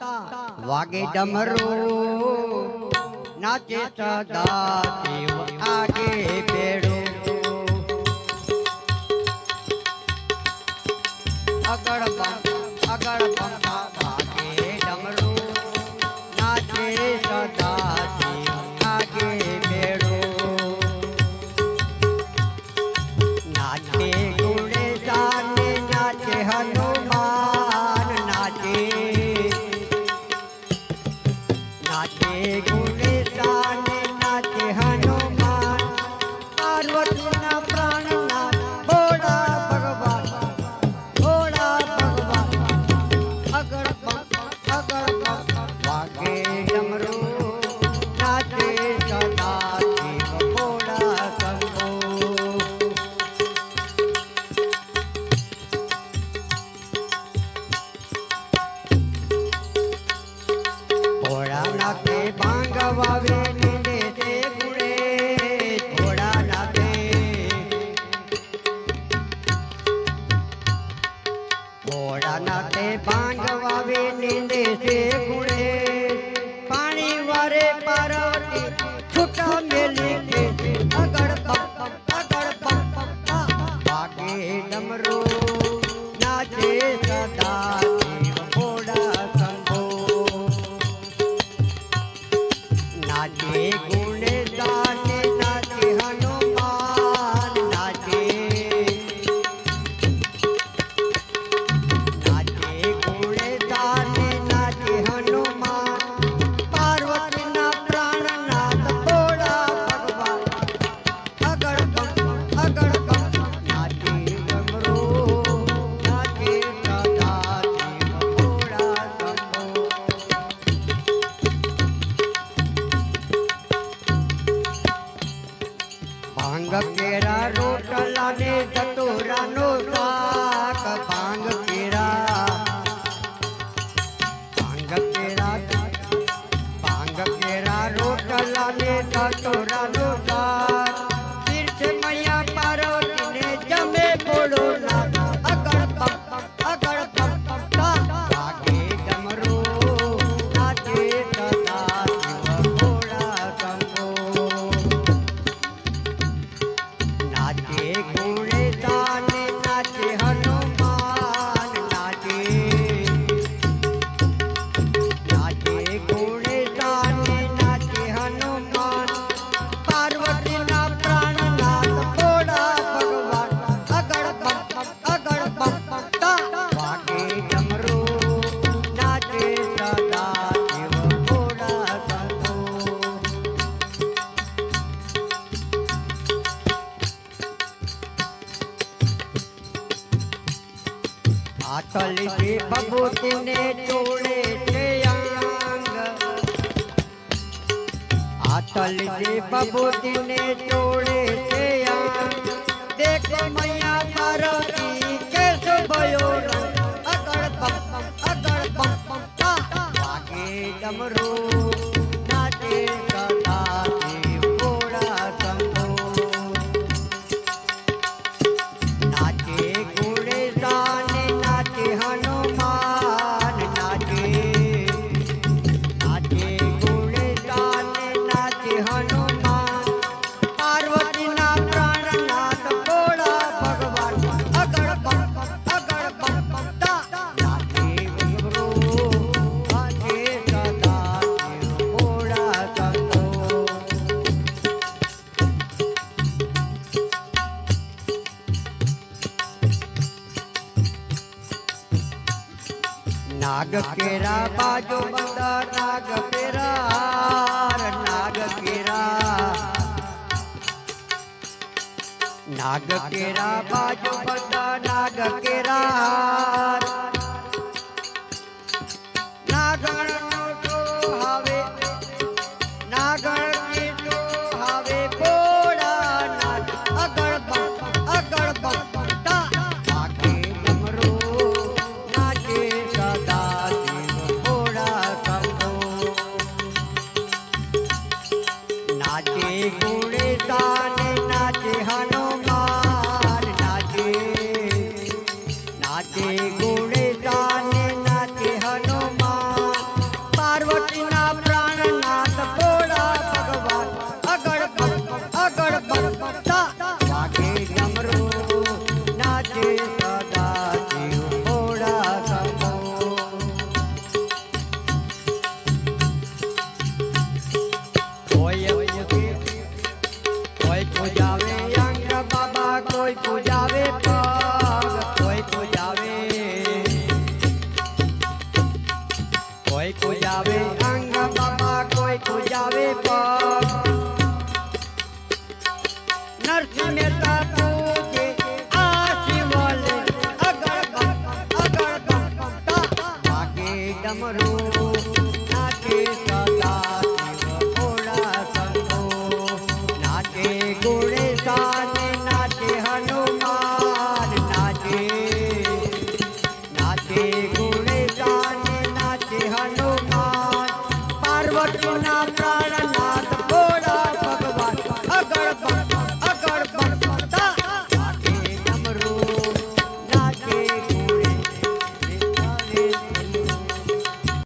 વાગે ડમરું નાચે સદા દેવ આગે બેડું અગળ અગળ પંખા ભોળાનાથે પાંડવાવે નિંદે છે ગુણ ગુણે अटल के बबूत ने तोड़े थे अंग अटल के बबूत ने तोड़े थे अंग देखो मैया तारो की कैसे भयो रंग अगड़ बम अगड़ बम बम वागे डमरू નાગ કેરા બાજો બધા નાગ કેરા નાગ કેરા નાગ કેરા બાજો બધા નાગ કેરા નાગણ કોઈ કુજાવે અંગ બાબા કોઈ કુજાવે પગ નરસિંહ મહેતા પૂજે આ શિવલે અગળ અગળ વાગે ડમરું.